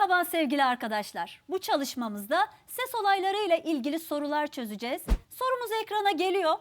Merhaba sevgili arkadaşlar. Bu çalışmamızda ses olaylarıyla ilgili sorular çözeceğiz. Sorumuz ekrana geliyor.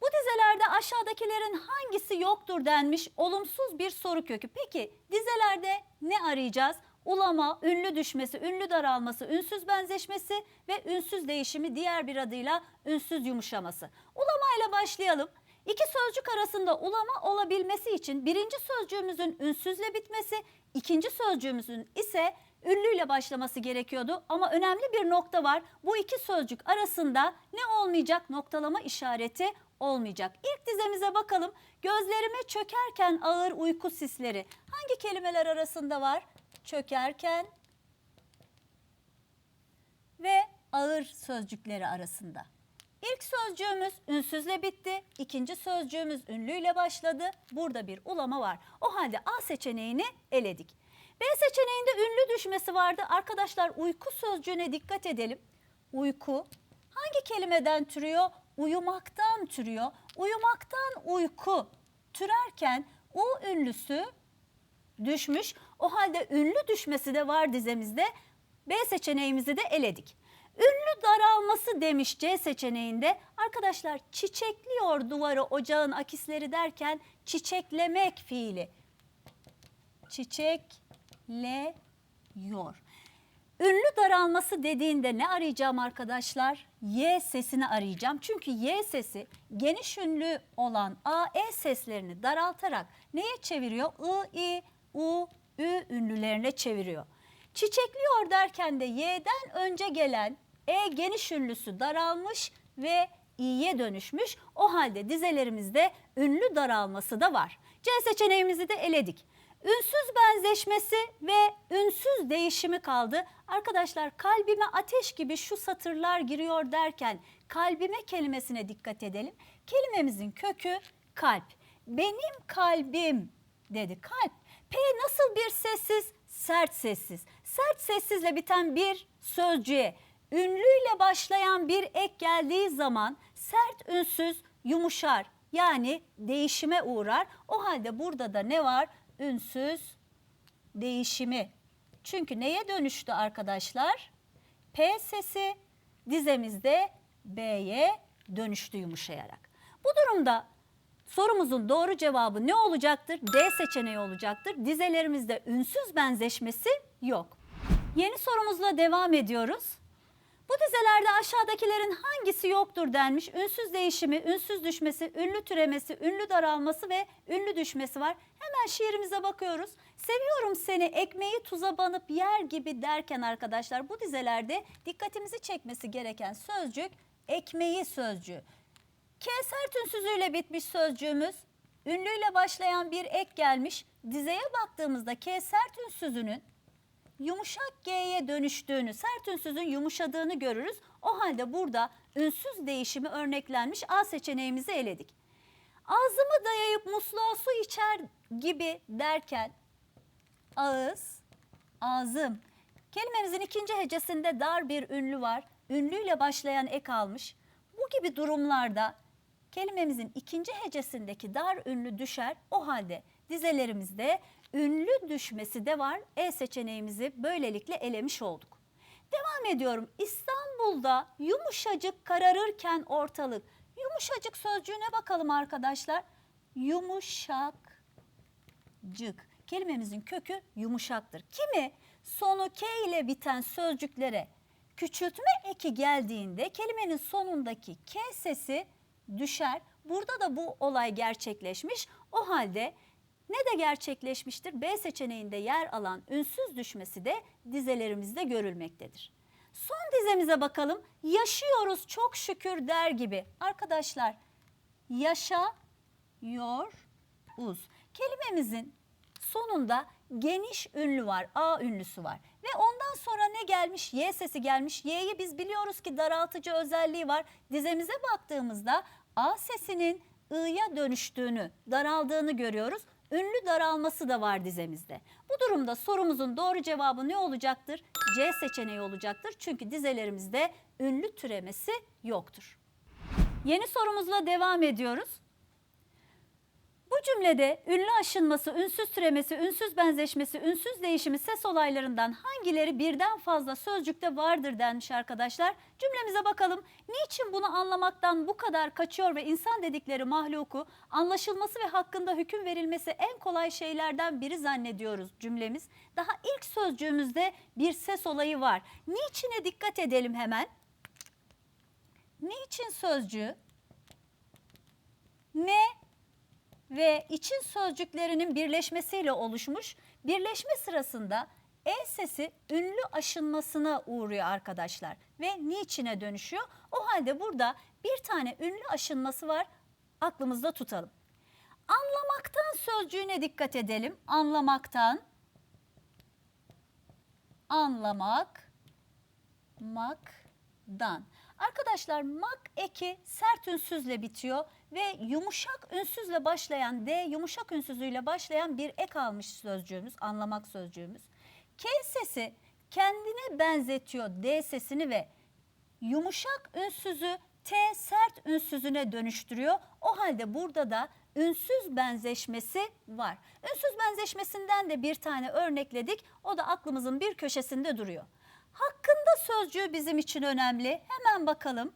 Bu dizelerde aşağıdakilerin hangisi yoktur denmiş olumsuz bir soru kökü. Peki dizelerde ne arayacağız? Ulama, ünlü düşmesi, ünlü daralması, ünsüz benzeşmesi ve ünsüz değişimi diğer bir adıyla ünsüz yumuşaması. Ulama ile başlayalım. İki sözcük arasında ulama olabilmesi için birinci sözcüğümüzün ünsüzle bitmesi, ikinci sözcüğümüzün ise ünlüyle başlaması gerekiyordu. Ama önemli bir nokta var. Bu iki sözcük arasında ne olmayacak? Noktalama işareti olmayacak. İlk dizemize bakalım. Gözlerime çökerken ağır uyku sisleri. Hangi kelimeler arasında var? Çökerken ve ağır sözcükleri arasında. İlk sözcüğümüz ünsüzle bitti. İkinci sözcüğümüz ünlüyle başladı. Burada bir ulama var. O halde A seçeneğini eledik. B seçeneğinde ünlü düşmesi vardı. Arkadaşlar uyku sözcüğüne dikkat edelim. Uyku hangi kelimeden türüyor? Uyumaktan türüyor. Uyumaktan uyku türerken U ünlüsü düşmüş. O halde ünlü düşmesi de var dizemizde. B seçeneğimizi de eledik. Ünlü daralması demiş C seçeneğinde. Arkadaşlar çiçekliyor duvarı ocağın akisleri derken çiçeklemek fiili. Çiçekleyor. Ünlü daralması dediğinde ne arayacağım arkadaşlar? Y sesini arayacağım. Çünkü Y sesi geniş ünlü olan A, E seslerini daraltarak neye çeviriyor? I, I, U, Ü ünlülerine çeviriyor. Çiçekliyor derken de Y'den önce gelen E geniş ünlüsü daralmış ve İ'ye dönüşmüş. O halde dizelerimizde ünlü daralması da var. C seçeneğimizi de eledik. Ünsüz benzeşmesi ve ünsüz değişimi kaldı. Arkadaşlar kalbime ateş gibi şu satırlar giriyor derken kalbime kelimesine dikkat edelim. Kelimemizin kökü kalp. Benim kalbim dedi kalp. P nasıl bir sessiz? Sert sessiz. Sert sessizle biten bir sözcüğe ünlüyle başlayan bir ek geldiği zaman sert ünsüz yumuşar. Yani değişime uğrar. O halde burada da ne var? Ünsüz değişimi. Çünkü neye dönüştü arkadaşlar? P sesi dizemizde B'ye dönüştü yumuşayarak. Bu durumda sorumuzun doğru cevabı ne olacaktır? D seçeneği olacaktır. Dizelerimizde ünsüz benzeşmesi yok. Yeni sorumuzla devam ediyoruz. Bu dizelerde aşağıdakilerin hangisi yoktur denmiş. Ünsüz değişimi, ünsüz düşmesi, ünlü türemesi, ünlü daralması ve ünlü düşmesi var. Hemen şiirimize bakıyoruz. Seviyorum seni ekmeği tuza banıp yer gibi derken arkadaşlar bu dizelerde dikkatimizi çekmesi gereken sözcük ekmeği sözcüğü. K sert ünsüzüyle bitmiş sözcüğümüz. Ünlüyle başlayan bir ek gelmiş. Dizeye baktığımızda K sert ünsüzünün yumuşak G'ye dönüştüğünü, sert ünsüzün yumuşadığını görürüz. O halde burada ünsüz değişimi örneklenmiş A seçeneğimizi eledik. Ağzımı dayayıp musluğa su içer gibi derken ağız, ağzım. Kelimemizin ikinci hecesinde dar bir ünlü var. Ünlüyle başlayan ek almış. Bu gibi durumlarda kelimemizin ikinci hecesindeki dar ünlü düşer. O halde dizelerimizde ünlü düşmesi de var. E seçeneğimizi böylelikle elemiş olduk. Devam ediyorum. İstanbul'da yumuşacık kararırken ortalık. Yumuşacık sözcüğüne bakalım arkadaşlar. Yumuşakcık. Kelimemizin kökü yumuşaktır. Kimi sonu K ile biten sözcüklere küçültme eki geldiğinde kelimenin sonundaki K sesi düşer. Burada da bu olay gerçekleşmiş. O halde ne de gerçekleşmiştir? B seçeneğinde yer alan ünsüz düşmesi de dizelerimizde görülmektedir. Son dizemize bakalım. Yaşıyoruz çok şükür der gibi. Arkadaşlar yaşıyoruz. Kelimemizin sonunda geniş ünlü var. A ünlüsü var. Ve ondan sonra ne gelmiş? Y sesi gelmiş. Y'yi biz biliyoruz ki daraltıcı özelliği var. Dizemize baktığımızda A sesinin I'ya dönüştüğünü, daraldığını görüyoruz. Ünlü daralması da var dizemizde. Bu durumda sorumuzun doğru cevabı ne olacaktır? C seçeneği olacaktır. Çünkü dizelerimizde ünlü türemesi yoktur. Yeni sorumuzla devam ediyoruz. Bu cümlede ünlü aşınması, ünsüz türemesi, ünsüz benzeşmesi, ünsüz değişimi ses olaylarından hangileri birden fazla sözcükte vardır denmiş arkadaşlar. Cümlemize bakalım. Niçin bunu anlamaktan bu kadar kaçıyor ve insan dedikleri mahluku anlaşılması ve hakkında hüküm verilmesi en kolay şeylerden biri zannediyoruz cümlemiz. Daha ilk sözcüğümüzde bir ses olayı var. Niçine dikkat edelim hemen. Niçin sözcüğü ne ve için sözcüklerinin birleşmesiyle oluşmuş. Birleşme sırasında e sesi ünlü aşınmasına uğruyor arkadaşlar ve niçine dönüşüyor. O halde burada bir tane ünlü aşınması var. Aklımızda tutalım. Anlamaktan sözcüğüne dikkat edelim. Anlamaktan anlamak makdan. Arkadaşlar mak eki sert ünsüzle bitiyor ve yumuşak ünsüzle başlayan D yumuşak ünsüzüyle başlayan bir ek almış sözcüğümüz, anlamak sözcüğümüz. K sesi kendine benzetiyor D sesini ve yumuşak ünsüzü T sert ünsüzüne dönüştürüyor. O halde burada da ünsüz benzeşmesi var. Ünsüz benzeşmesinden de bir tane örnekledik. O da aklımızın bir köşesinde duruyor. Hakkında sözcüğü bizim için önemli. Hemen bakalım.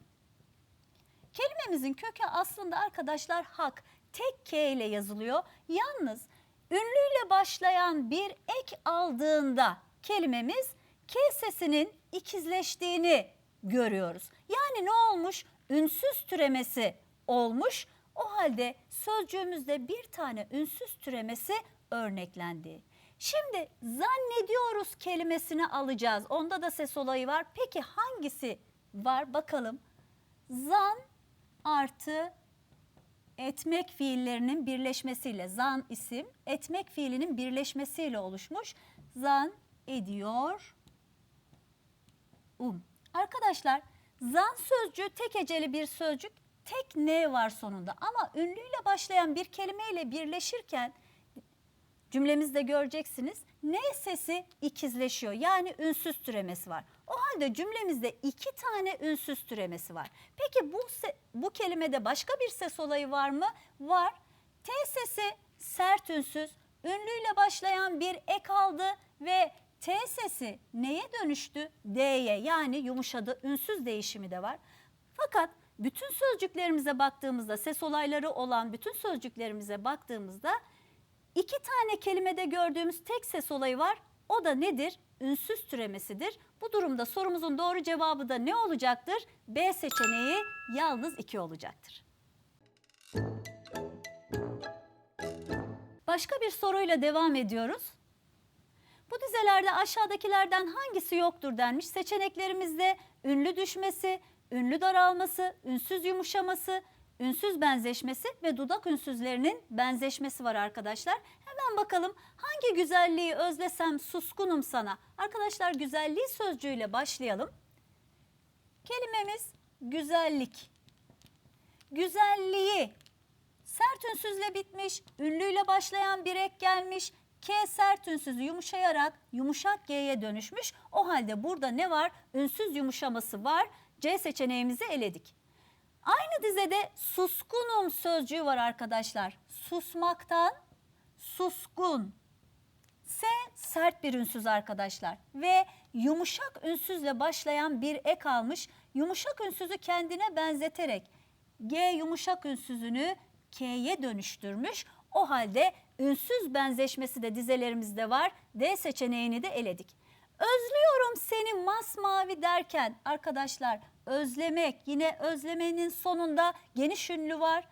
Kelimemizin kökü aslında arkadaşlar hak. Tek K ile yazılıyor. Yalnız ünlüyle başlayan bir ek aldığında kelimemiz K sesinin ikizleştiğini görüyoruz. Yani ne olmuş? Ünsüz türemesi olmuş. O halde sözcüğümüzde bir tane ünsüz türemesi örneklendi. Şimdi zannediyoruz kelimesini alacağız. Onda da ses olayı var. Peki hangisi var bakalım. Zan artı etmek fiillerinin birleşmesiyle zan isim etmek fiilinin birleşmesiyle oluşmuş. Zan ediyor um. Arkadaşlar zan sözcüğü tek eceli bir sözcük tek ne var sonunda ama ünlüyle başlayan bir kelimeyle birleşirken cümlemizde göreceksiniz ne sesi ikizleşiyor yani ünsüz türemesi var. O halde cümlemizde iki tane ünsüz türemesi var. Peki bu bu kelimede başka bir ses olayı var mı? Var. T sesi sert ünsüz, ünlüyle başlayan bir ek aldı ve T sesi neye dönüştü? D'ye yani yumuşadı, ünsüz değişimi de var. Fakat bütün sözcüklerimize baktığımızda, ses olayları olan bütün sözcüklerimize baktığımızda iki tane kelimede gördüğümüz tek ses olayı var. O da nedir? Ünsüz türemesidir. Bu durumda sorumuzun doğru cevabı da ne olacaktır? B seçeneği yalnız 2 olacaktır. Başka bir soruyla devam ediyoruz. Bu dizelerde aşağıdakilerden hangisi yoktur denmiş. Seçeneklerimizde ünlü düşmesi, ünlü daralması, ünsüz yumuşaması, ünsüz benzeşmesi ve dudak ünsüzlerinin benzeşmesi var arkadaşlar. Hemen bakalım hangi güzelliği özlesem suskunum sana. Arkadaşlar güzelliği sözcüğüyle başlayalım. Kelimemiz güzellik. Güzelliği sert ünsüzle bitmiş, ünlüyle başlayan bir ek gelmiş. K sert ünsüzü yumuşayarak yumuşak G'ye dönüşmüş. O halde burada ne var? Ünsüz yumuşaması var. C seçeneğimizi eledik. Aynı dizede suskunum sözcüğü var arkadaşlar. Susmaktan suskun. S sert bir ünsüz arkadaşlar ve yumuşak ünsüzle başlayan bir ek almış. Yumuşak ünsüzü kendine benzeterek G yumuşak ünsüzünü K'ye dönüştürmüş. O halde ünsüz benzeşmesi de dizelerimizde var. D seçeneğini de eledik. Özlüyorum seni masmavi derken arkadaşlar özlemek yine özlemenin sonunda geniş ünlü var.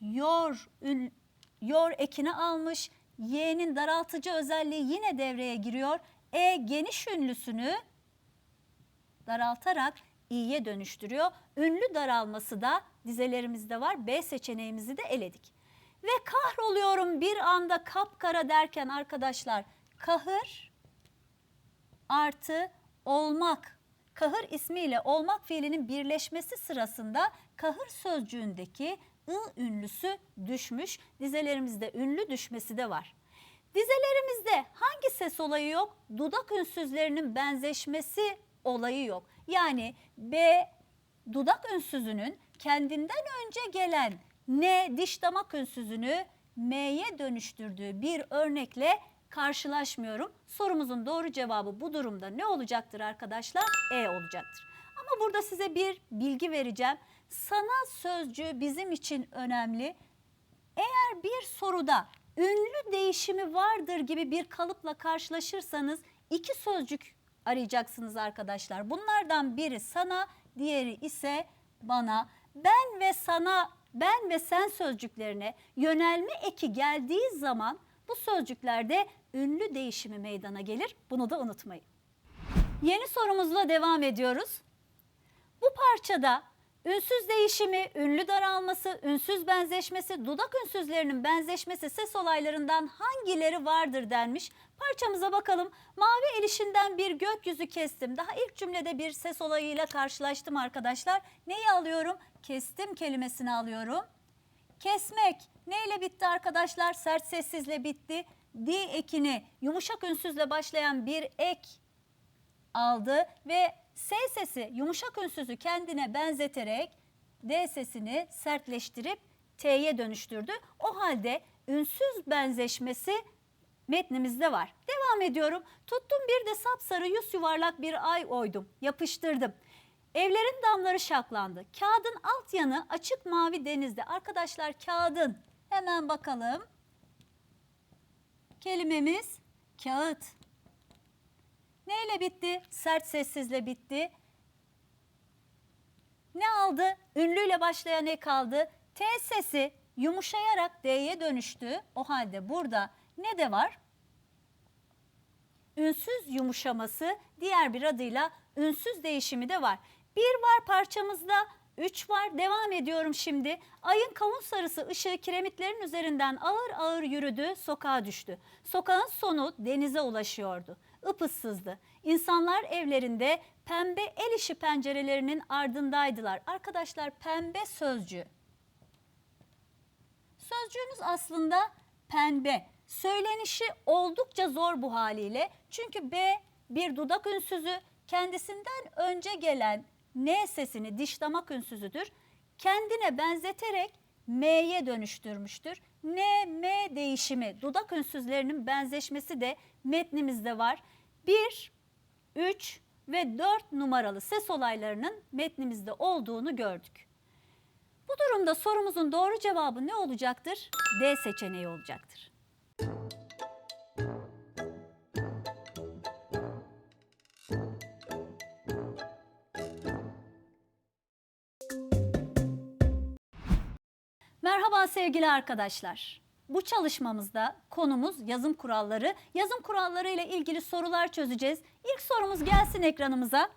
Yor, ün, yor ekini almış. Y'nin daraltıcı özelliği yine devreye giriyor. E geniş ünlüsünü daraltarak i'ye dönüştürüyor. Ünlü daralması da dizelerimizde var. B seçeneğimizi de eledik. Ve kahroluyorum bir anda kapkara derken arkadaşlar kahır artı olmak. Kahır ismiyle olmak fiilinin birleşmesi sırasında kahır sözcüğündeki ı ünlüsü düşmüş. Dizelerimizde ünlü düşmesi de var. Dizelerimizde hangi ses olayı yok? Dudak ünsüzlerinin benzeşmesi olayı yok. Yani B dudak ünsüzünün kendinden önce gelen ne diş damak ünsüzünü M'ye dönüştürdüğü bir örnekle karşılaşmıyorum. Sorumuzun doğru cevabı bu durumda ne olacaktır arkadaşlar? E olacaktır. Ama burada size bir bilgi vereceğim. Sana sözcüğü bizim için önemli. Eğer bir soruda ünlü değişimi vardır gibi bir kalıpla karşılaşırsanız iki sözcük arayacaksınız arkadaşlar. Bunlardan biri sana, diğeri ise bana. Ben ve sana, ben ve sen sözcüklerine yönelme eki geldiği zaman bu sözcüklerde ünlü değişimi meydana gelir. Bunu da unutmayın. Yeni sorumuzla devam ediyoruz. Bu parçada ünsüz değişimi, ünlü daralması, ünsüz benzeşmesi, dudak ünsüzlerinin benzeşmesi ses olaylarından hangileri vardır denmiş. Parçamıza bakalım. Mavi elişinden bir gökyüzü kestim. Daha ilk cümlede bir ses olayıyla karşılaştım arkadaşlar. Neyi alıyorum? Kestim kelimesini alıyorum. Kesmek neyle bitti arkadaşlar? Sert sessizle bitti. Di ekini yumuşak ünsüzle başlayan bir ek aldı ve S sesi yumuşak ünsüzü kendine benzeterek D sesini sertleştirip T'ye dönüştürdü. O halde ünsüz benzeşmesi metnimizde var. Devam ediyorum. Tuttum bir de sapsarı yüz yuvarlak bir ay oydum. Yapıştırdım. Evlerin damları şaklandı. Kağıdın alt yanı açık mavi denizde. Arkadaşlar kağıdın hemen bakalım. Kelimemiz kağıt. Neyle bitti? Sert sessizle bitti. Ne aldı? Ünlüyle başlayan ne kaldı? T sesi yumuşayarak D'ye dönüştü. O halde burada ne de var? Ünsüz yumuşaması diğer bir adıyla ünsüz değişimi de var. Bir var parçamızda, üç var. Devam ediyorum şimdi. Ayın kavun sarısı ışığı kiremitlerin üzerinden ağır ağır yürüdü, sokağa düştü. Sokağın sonu denize ulaşıyordu. Ipıssızdı. İnsanlar evlerinde pembe el işi pencerelerinin ardındaydılar. Arkadaşlar pembe sözcüğü. Sözcüğümüz aslında pembe. Söylenişi oldukça zor bu haliyle. Çünkü B bir dudak ünsüzü kendisinden önce gelen N sesini diş damak ünsüzüdür. Kendine benzeterek M'ye dönüştürmüştür. N, M değişimi dudak ünsüzlerinin benzeşmesi de metnimizde var. 1, 3 ve 4 numaralı ses olaylarının metnimizde olduğunu gördük. Bu durumda sorumuzun doğru cevabı ne olacaktır? D seçeneği olacaktır. Merhaba sevgili arkadaşlar. Bu çalışmamızda konumuz yazım kuralları. Yazım kuralları ile ilgili sorular çözeceğiz. İlk sorumuz gelsin ekranımıza.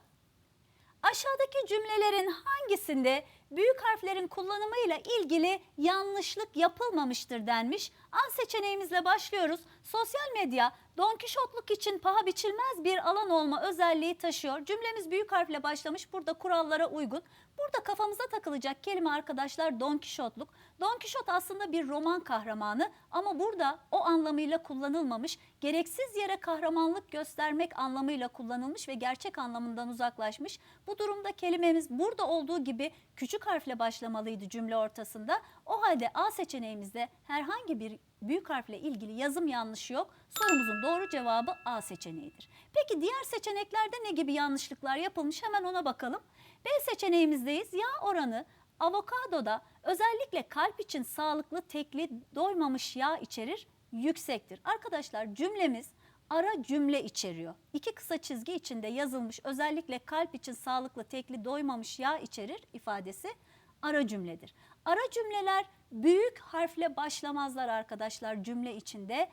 Aşağıdaki cümlelerin hangisinde büyük harflerin kullanımıyla ilgili yanlışlık yapılmamıştır denmiş. A seçeneğimizle başlıyoruz. Sosyal medya Don Kişotluk için paha biçilmez bir alan olma özelliği taşıyor. Cümlemiz büyük harfle başlamış. Burada kurallara uygun. Burada kafamıza takılacak kelime arkadaşlar Don Kişotluk. Don Kişot aslında bir roman kahramanı ama burada o anlamıyla kullanılmamış. Gereksiz yere kahramanlık göstermek anlamıyla kullanılmış ve gerçek anlamından uzaklaşmış. Bu durumda kelimemiz burada olduğu gibi küçük harfle başlamalıydı cümle ortasında. O halde A seçeneğimizde herhangi bir büyük harfle ilgili yazım yanlışı yok. Sorumuzun doğru cevabı A seçeneğidir. Peki diğer seçeneklerde ne gibi yanlışlıklar yapılmış hemen ona bakalım. B seçeneğimizdeyiz. Yağ oranı avokadoda özellikle kalp için sağlıklı tekli doymamış yağ içerir yüksektir. Arkadaşlar cümlemiz ara cümle içeriyor. İki kısa çizgi içinde yazılmış özellikle kalp için sağlıklı tekli doymamış yağ içerir ifadesi ara cümledir. Ara cümleler büyük harfle başlamazlar arkadaşlar cümle içinde.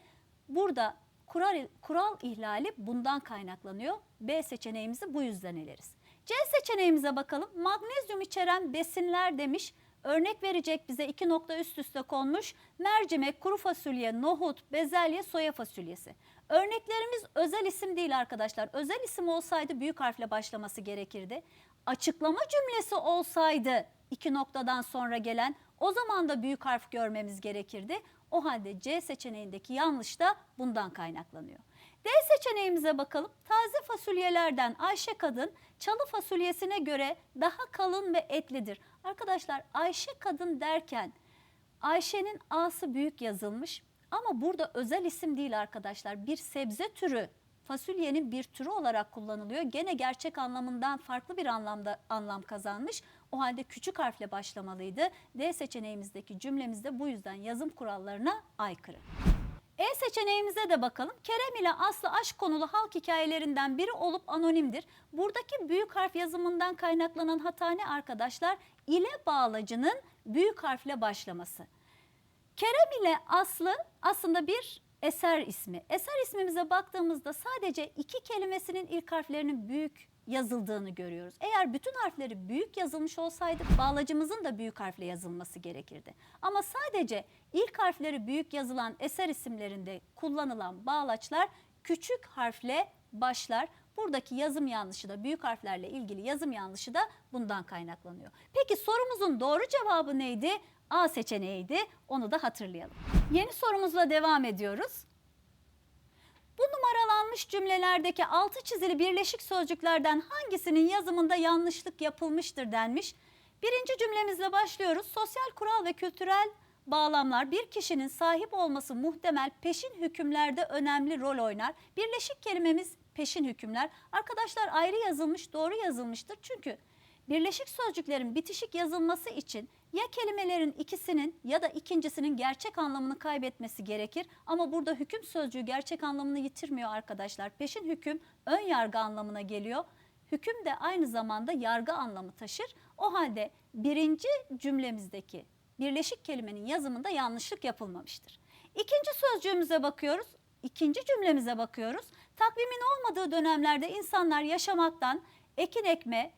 Burada kural, kural ihlali bundan kaynaklanıyor. B seçeneğimizi bu yüzden eleriz. C seçeneğimize bakalım. Magnezyum içeren besinler demiş. Örnek verecek bize iki nokta üst üste konmuş. Mercimek, kuru fasulye, nohut, bezelye, soya fasulyesi. Örneklerimiz özel isim değil arkadaşlar. Özel isim olsaydı büyük harfle başlaması gerekirdi. Açıklama cümlesi olsaydı iki noktadan sonra gelen o zaman da büyük harf görmemiz gerekirdi. O halde C seçeneğindeki yanlış da bundan kaynaklanıyor. D seçeneğimize bakalım. Taze fasulyelerden Ayşe kadın çalı fasulyesine göre daha kalın ve etlidir. Arkadaşlar Ayşe kadın derken Ayşe'nin A'sı büyük yazılmış ama burada özel isim değil arkadaşlar. Bir sebze türü fasulyenin bir türü olarak kullanılıyor. Gene gerçek anlamından farklı bir anlamda anlam kazanmış. O halde küçük harfle başlamalıydı. D seçeneğimizdeki cümlemizde bu yüzden yazım kurallarına aykırı. E seçeneğimize de bakalım. Kerem ile Aslı aşk konulu halk hikayelerinden biri olup anonimdir. Buradaki büyük harf yazımından kaynaklanan hata ne arkadaşlar? İle bağlacının büyük harfle başlaması. Kerem ile Aslı aslında bir eser ismi. Eser ismimize baktığımızda sadece iki kelimesinin ilk harflerinin büyük yazıldığını görüyoruz. Eğer bütün harfleri büyük yazılmış olsaydı bağlacımızın da büyük harfle yazılması gerekirdi. Ama sadece ilk harfleri büyük yazılan eser isimlerinde kullanılan bağlaçlar küçük harfle başlar. Buradaki yazım yanlışı da büyük harflerle ilgili yazım yanlışı da bundan kaynaklanıyor. Peki sorumuzun doğru cevabı neydi? A seçeneğiydi. Onu da hatırlayalım. Yeni sorumuzla devam ediyoruz. Bu numaralanmış cümlelerdeki altı çizili birleşik sözcüklerden hangisinin yazımında yanlışlık yapılmıştır denmiş. Birinci cümlemizle başlıyoruz. Sosyal kural ve kültürel bağlamlar bir kişinin sahip olması muhtemel peşin hükümlerde önemli rol oynar. Birleşik kelimemiz peşin hükümler. Arkadaşlar ayrı yazılmış, doğru yazılmıştır. Çünkü birleşik sözcüklerin bitişik yazılması için ya kelimelerin ikisinin ya da ikincisinin gerçek anlamını kaybetmesi gerekir. Ama burada hüküm sözcüğü gerçek anlamını yitirmiyor arkadaşlar. Peşin hüküm ön yargı anlamına geliyor. Hüküm de aynı zamanda yargı anlamı taşır. O halde birinci cümlemizdeki birleşik kelimenin yazımında yanlışlık yapılmamıştır. İkinci sözcüğümüze bakıyoruz. İkinci cümlemize bakıyoruz. Takvimin olmadığı dönemlerde insanlar yaşamaktan ekin ekme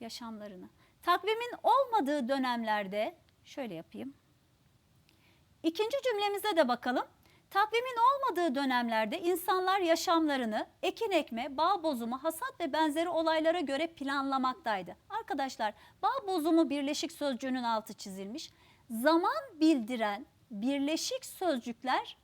yaşamlarını. Takvimin olmadığı dönemlerde şöyle yapayım. İkinci cümlemize de bakalım. Takvimin olmadığı dönemlerde insanlar yaşamlarını ekin ekme, bağ bozumu, hasat ve benzeri olaylara göre planlamaktaydı. Arkadaşlar bağ bozumu birleşik sözcüğünün altı çizilmiş. Zaman bildiren birleşik sözcükler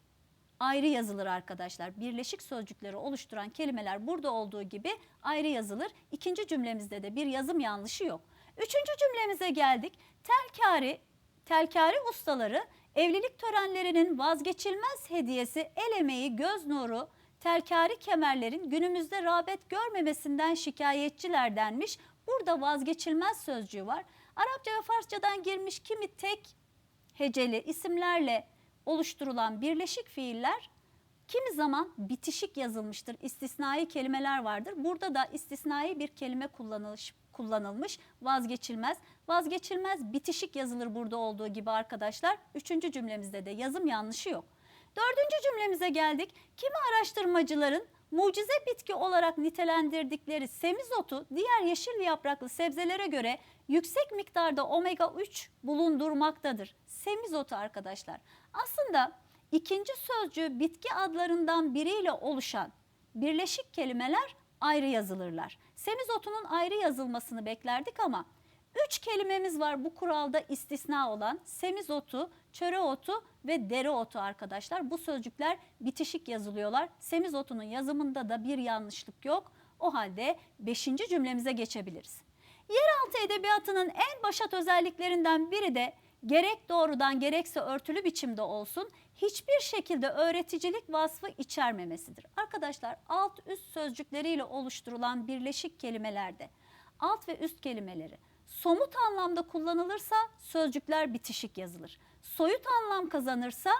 ayrı yazılır arkadaşlar. Birleşik sözcükleri oluşturan kelimeler burada olduğu gibi ayrı yazılır. İkinci cümlemizde de bir yazım yanlışı yok. Üçüncü cümlemize geldik. Telkari, telkari ustaları evlilik törenlerinin vazgeçilmez hediyesi el emeği, göz nuru, telkari kemerlerin günümüzde rağbet görmemesinden şikayetçiler denmiş. Burada vazgeçilmez sözcüğü var. Arapça ve Farsçadan girmiş kimi tek heceli isimlerle oluşturulan birleşik fiiller kimi zaman bitişik yazılmıştır. İstisnai kelimeler vardır. Burada da istisnai bir kelime kullanılmış, kullanılmış vazgeçilmez. Vazgeçilmez bitişik yazılır burada olduğu gibi arkadaşlar. Üçüncü cümlemizde de yazım yanlışı yok. Dördüncü cümlemize geldik. Kimi araştırmacıların mucize bitki olarak nitelendirdikleri semizotu diğer yeşil yapraklı sebzelere göre yüksek miktarda omega 3 bulundurmaktadır. Semizotu arkadaşlar. Aslında ikinci sözcüğü bitki adlarından biriyle oluşan birleşik kelimeler ayrı yazılırlar. Semizotunun ayrı yazılmasını beklerdik ama üç kelimemiz var bu kuralda istisna olan semizotu, çöreotu ve dereotu arkadaşlar. Bu sözcükler bitişik yazılıyorlar. Semizotunun yazımında da bir yanlışlık yok. O halde beşinci cümlemize geçebiliriz. Yeraltı edebiyatının en başat özelliklerinden biri de gerek doğrudan gerekse örtülü biçimde olsun hiçbir şekilde öğreticilik vasfı içermemesidir. Arkadaşlar alt üst sözcükleriyle oluşturulan birleşik kelimelerde alt ve üst kelimeleri somut anlamda kullanılırsa sözcükler bitişik yazılır. Soyut anlam kazanırsa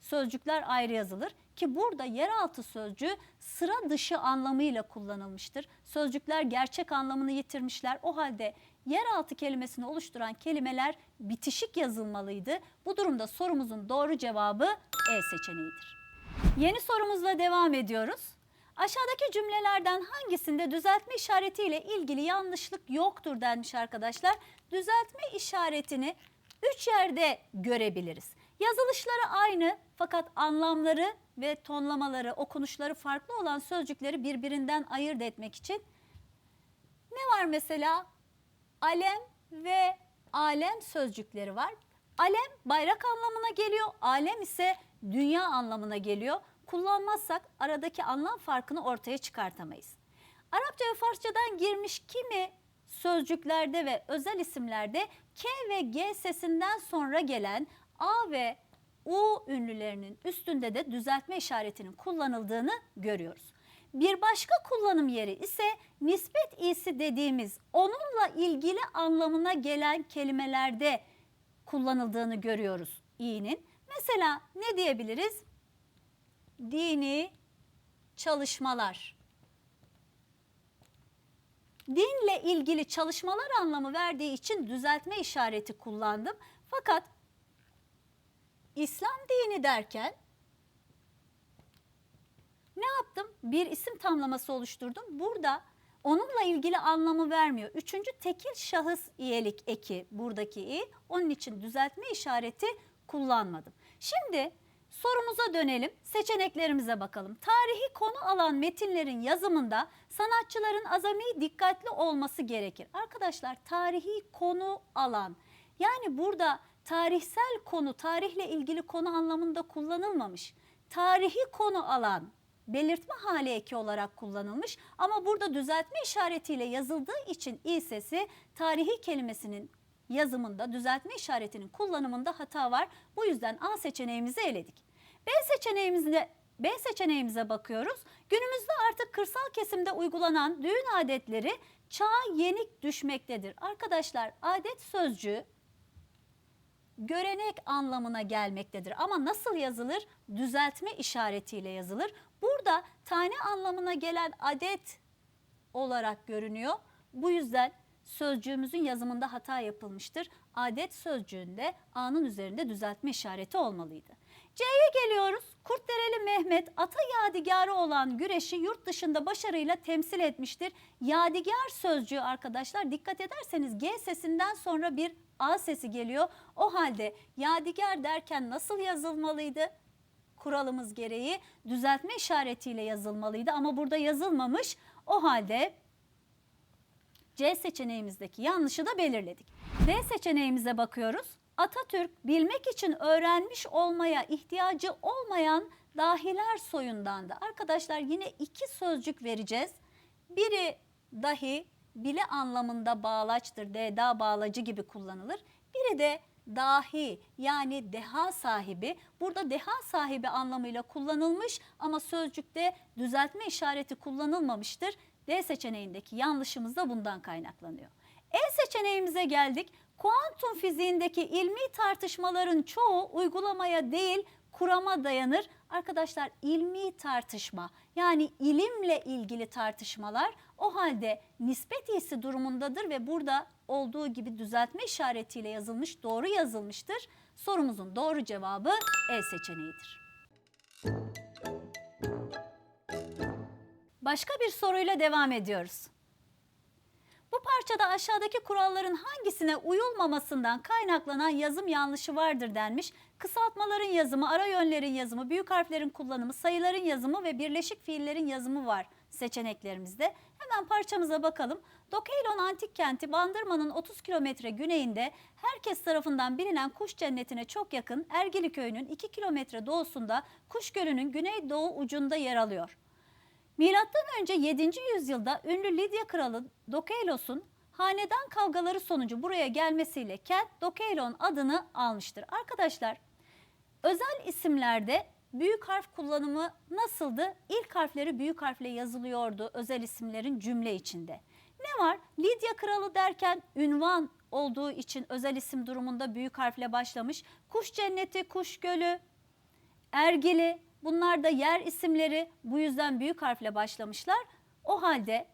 sözcükler ayrı yazılır ki burada yeraltı sözcüğü sıra dışı anlamıyla kullanılmıştır. Sözcükler gerçek anlamını yitirmişler. O halde yeraltı kelimesini oluşturan kelimeler bitişik yazılmalıydı. Bu durumda sorumuzun doğru cevabı E seçeneğidir. Yeni sorumuzla devam ediyoruz. Aşağıdaki cümlelerden hangisinde düzeltme işaretiyle ilgili yanlışlık yoktur denmiş arkadaşlar. Düzeltme işaretini üç yerde görebiliriz. Yazılışları aynı fakat anlamları ve tonlamaları, okunuşları farklı olan sözcükleri birbirinden ayırt etmek için ne var mesela? Alem ve alem sözcükleri var. Alem bayrak anlamına geliyor, alem ise dünya anlamına geliyor. Kullanmazsak aradaki anlam farkını ortaya çıkartamayız. Arapça ve Farsçadan girmiş kimi sözcüklerde ve özel isimlerde K ve G sesinden sonra gelen A ve U ünlülerinin üstünde de düzeltme işaretinin kullanıldığını görüyoruz. Bir başka kullanım yeri ise nispet iyisi dediğimiz onunla ilgili anlamına gelen kelimelerde kullanıldığını görüyoruz i'nin. Mesela ne diyebiliriz? Dini çalışmalar. Dinle ilgili çalışmalar anlamı verdiği için düzeltme işareti kullandım. Fakat İslam dini derken ne yaptım? Bir isim tamlaması oluşturdum. Burada onunla ilgili anlamı vermiyor. Üçüncü tekil şahıs iyelik eki buradaki i. Onun için düzeltme işareti kullanmadım. Şimdi sorumuza dönelim. Seçeneklerimize bakalım. Tarihi konu alan metinlerin yazımında sanatçıların azami dikkatli olması gerekir. Arkadaşlar tarihi konu alan yani burada tarihsel konu, tarihle ilgili konu anlamında kullanılmamış. Tarihi konu alan belirtme hali eki olarak kullanılmış ama burada düzeltme işaretiyle yazıldığı için i sesi tarihi kelimesinin yazımında düzeltme işaretinin kullanımında hata var. Bu yüzden A seçeneğimizi eledik. B seçeneğimizde B seçeneğimize bakıyoruz. Günümüzde artık kırsal kesimde uygulanan düğün adetleri çağa yenik düşmektedir. Arkadaşlar adet sözcüğü görenek anlamına gelmektedir. Ama nasıl yazılır? Düzeltme işaretiyle yazılır. Burada tane anlamına gelen adet olarak görünüyor. Bu yüzden sözcüğümüzün yazımında hata yapılmıştır. Adet sözcüğünde A'nın üzerinde düzeltme işareti olmalıydı. C'ye geliyoruz. Kurtdereli Mehmet ata yadigarı olan güreşi yurt dışında başarıyla temsil etmiştir. Yadigar sözcüğü arkadaşlar dikkat ederseniz G sesinden sonra bir A sesi geliyor. O halde yadigar derken nasıl yazılmalıydı? Kuralımız gereği düzeltme işaretiyle yazılmalıydı ama burada yazılmamış. O halde C seçeneğimizdeki yanlışı da belirledik. D seçeneğimize bakıyoruz. Atatürk bilmek için öğrenmiş olmaya ihtiyacı olmayan dahiler soyundandı. Arkadaşlar yine iki sözcük vereceğiz. Biri dahi bile anlamında bağlaçtır. Deda bağlacı gibi kullanılır. Biri de dahi yani deha sahibi. Burada deha sahibi anlamıyla kullanılmış ama sözcükte düzeltme işareti kullanılmamıştır. D seçeneğindeki yanlışımız da bundan kaynaklanıyor. E seçeneğimize geldik. Kuantum fiziğindeki ilmi tartışmaların çoğu uygulamaya değil kurama dayanır. Arkadaşlar ilmi tartışma yani ilimle ilgili tartışmalar o halde nispet iyisi durumundadır ve burada olduğu gibi düzeltme işaretiyle yazılmış doğru yazılmıştır. Sorumuzun doğru cevabı E seçeneğidir. Başka bir soruyla devam ediyoruz. Bu parçada aşağıdaki kuralların hangisine uyulmamasından kaynaklanan yazım yanlışı vardır denmiş. Kısaltmaların yazımı, ara yönlerin yazımı, büyük harflerin kullanımı, sayıların yazımı ve birleşik fiillerin yazımı var seçeneklerimizde. Hemen parçamıza bakalım. Dokeylon Antik Kenti Bandırma'nın 30 kilometre güneyinde herkes tarafından bilinen kuş cennetine çok yakın Ergili Köyü'nün 2 kilometre doğusunda Kuş Gölü'nün güneydoğu ucunda yer alıyor. Milattan önce 7. yüzyılda ünlü Lidya kralı Dokeylos'un hanedan kavgaları sonucu buraya gelmesiyle kent Dokeylon adını almıştır. Arkadaşlar özel isimlerde büyük harf kullanımı nasıldı? İlk harfleri büyük harfle yazılıyordu özel isimlerin cümle içinde. Ne var? Lidya kralı derken ünvan olduğu için özel isim durumunda büyük harfle başlamış. Kuş cenneti, kuş gölü, Ergili bunlar da yer isimleri bu yüzden büyük harfle başlamışlar. O halde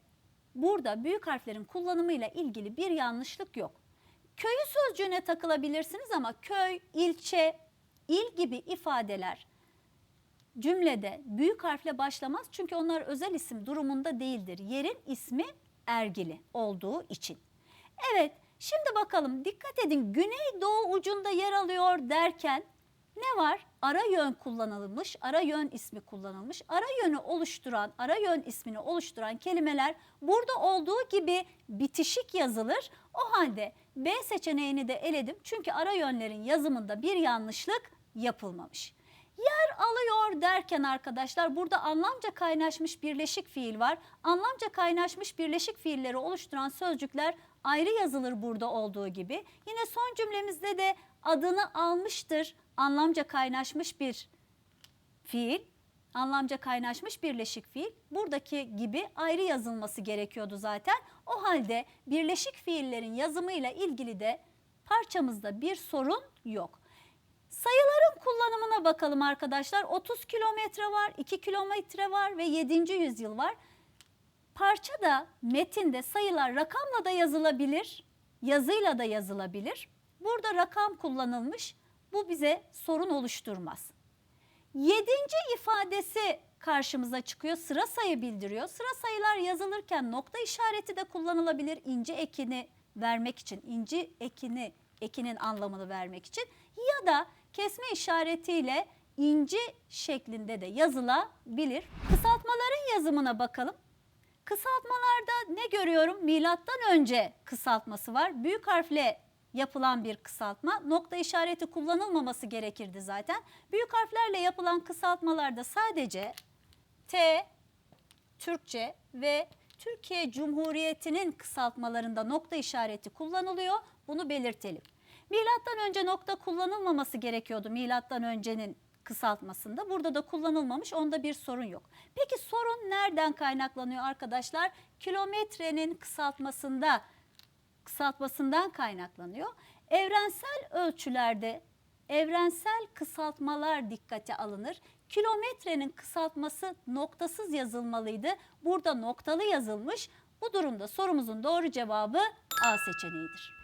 burada büyük harflerin kullanımıyla ilgili bir yanlışlık yok. Köyü sözcüğüne takılabilirsiniz ama köy, ilçe, il gibi ifadeler cümlede büyük harfle başlamaz. Çünkü onlar özel isim durumunda değildir. Yerin ismi Ergili olduğu için. Evet şimdi bakalım dikkat edin güneydoğu ucunda yer alıyor derken ne var? Ara yön kullanılmış, ara yön ismi kullanılmış. Ara yönü oluşturan, ara yön ismini oluşturan kelimeler burada olduğu gibi bitişik yazılır. O halde B seçeneğini de eledim. Çünkü ara yönlerin yazımında bir yanlışlık yapılmamış. Yer alıyor derken arkadaşlar burada anlamca kaynaşmış birleşik fiil var. Anlamca kaynaşmış birleşik fiilleri oluşturan sözcükler ayrı yazılır burada olduğu gibi. Yine son cümlemizde de adını almıştır anlamca kaynaşmış bir fiil. Anlamca kaynaşmış birleşik fiil buradaki gibi ayrı yazılması gerekiyordu zaten. O halde birleşik fiillerin yazımıyla ilgili de parçamızda bir sorun yok. Sayıların kullanımına bakalım arkadaşlar. 30 kilometre var, 2 kilometre var ve 7. yüzyıl var. Parçada, metinde sayılar rakamla da yazılabilir, yazıyla da yazılabilir. Burada rakam kullanılmış. Bu bize sorun oluşturmaz. Yedinci ifadesi karşımıza çıkıyor. Sıra sayı bildiriyor. Sıra sayılar yazılırken nokta işareti de kullanılabilir. İnci ekini vermek için, inci ekini, ekinin anlamını vermek için ya da kesme işaretiyle inci şeklinde de yazılabilir. Kısaltmaların yazımına bakalım. Kısaltmalarda ne görüyorum? Milattan önce kısaltması var. Büyük harfle yapılan bir kısaltma. Nokta işareti kullanılmaması gerekirdi zaten. Büyük harflerle yapılan kısaltmalarda sadece T, Türkçe ve Türkiye Cumhuriyeti'nin kısaltmalarında nokta işareti kullanılıyor. Bunu belirtelim. Milattan önce nokta kullanılmaması gerekiyordu milattan öncenin kısaltmasında. Burada da kullanılmamış. Onda bir sorun yok. Peki sorun nereden kaynaklanıyor arkadaşlar? Kilometrenin kısaltmasında kısaltmasından kaynaklanıyor. Evrensel ölçülerde evrensel kısaltmalar dikkate alınır. Kilometrenin kısaltması noktasız yazılmalıydı. Burada noktalı yazılmış. Bu durumda sorumuzun doğru cevabı A seçeneğidir.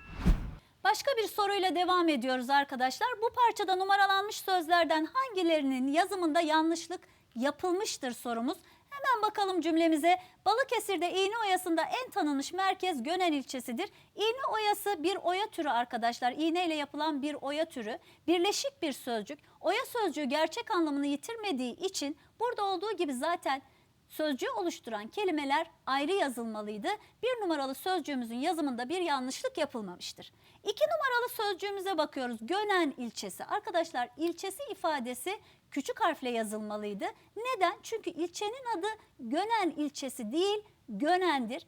Başka bir soruyla devam ediyoruz arkadaşlar. Bu parçada numaralanmış sözlerden hangilerinin yazımında yanlışlık yapılmıştır sorumuz. Hemen bakalım cümlemize. Balıkesir'de iğne oyasında en tanınmış merkez Gönen ilçesidir. İğne oyası bir oya türü arkadaşlar. İğne ile yapılan bir oya türü. Birleşik bir sözcük. Oya sözcüğü gerçek anlamını yitirmediği için burada olduğu gibi zaten sözcüğü oluşturan kelimeler ayrı yazılmalıydı. Bir numaralı sözcüğümüzün yazımında bir yanlışlık yapılmamıştır. İki numaralı sözcüğümüze bakıyoruz. Gönen ilçesi. Arkadaşlar ilçesi ifadesi küçük harfle yazılmalıydı. Neden? Çünkü ilçenin adı Gönen ilçesi değil, Gönen'dir.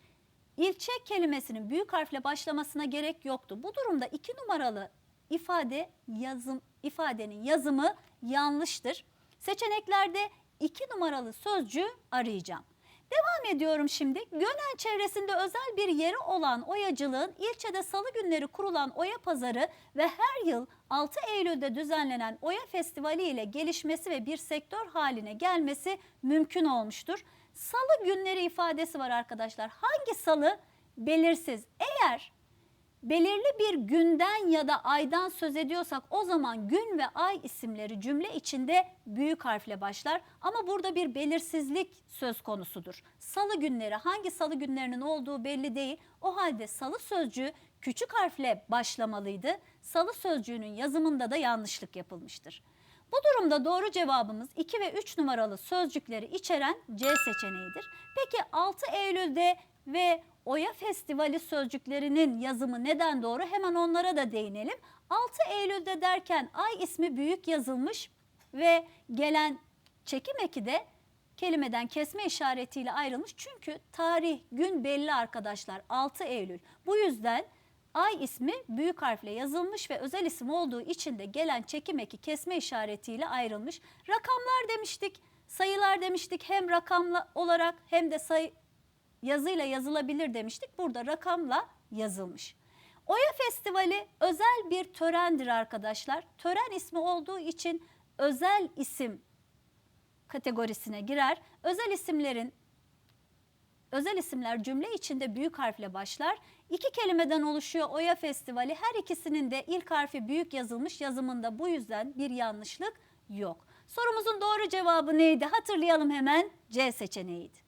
İlçe kelimesinin büyük harfle başlamasına gerek yoktu. Bu durumda iki numaralı ifade yazım ifadenin yazımı yanlıştır. Seçeneklerde iki numaralı sözcüğü arayacağım. Devam ediyorum şimdi. Gönen çevresinde özel bir yeri olan oyacılığın ilçede salı günleri kurulan oya pazarı ve her yıl 6 Eylül'de düzenlenen oya festivali ile gelişmesi ve bir sektör haline gelmesi mümkün olmuştur. Salı günleri ifadesi var arkadaşlar. Hangi salı? Belirsiz. Eğer belirli bir günden ya da aydan söz ediyorsak o zaman gün ve ay isimleri cümle içinde büyük harfle başlar. Ama burada bir belirsizlik söz konusudur. Salı günleri hangi salı günlerinin olduğu belli değil. O halde salı sözcüğü küçük harfle başlamalıydı. Salı sözcüğünün yazımında da yanlışlık yapılmıştır. Bu durumda doğru cevabımız 2 ve 3 numaralı sözcükleri içeren C seçeneğidir. Peki 6 Eylül'de ve Oya Festivali sözcüklerinin yazımı neden doğru? Hemen onlara da değinelim. 6 Eylül'de derken ay ismi büyük yazılmış ve gelen çekim eki de kelimeden kesme işaretiyle ayrılmış. Çünkü tarih, gün belli arkadaşlar 6 Eylül. Bu yüzden ay ismi büyük harfle yazılmış ve özel isim olduğu için de gelen çekim eki kesme işaretiyle ayrılmış. Rakamlar demiştik, sayılar demiştik hem rakamla olarak hem de sayı yazıyla yazılabilir demiştik. Burada rakamla yazılmış. Oya Festivali özel bir törendir arkadaşlar. Tören ismi olduğu için özel isim kategorisine girer. Özel isimlerin özel isimler cümle içinde büyük harfle başlar. İki kelimeden oluşuyor Oya Festivali. Her ikisinin de ilk harfi büyük yazılmış yazımında bu yüzden bir yanlışlık yok. Sorumuzun doğru cevabı neydi? Hatırlayalım hemen C seçeneğiydi.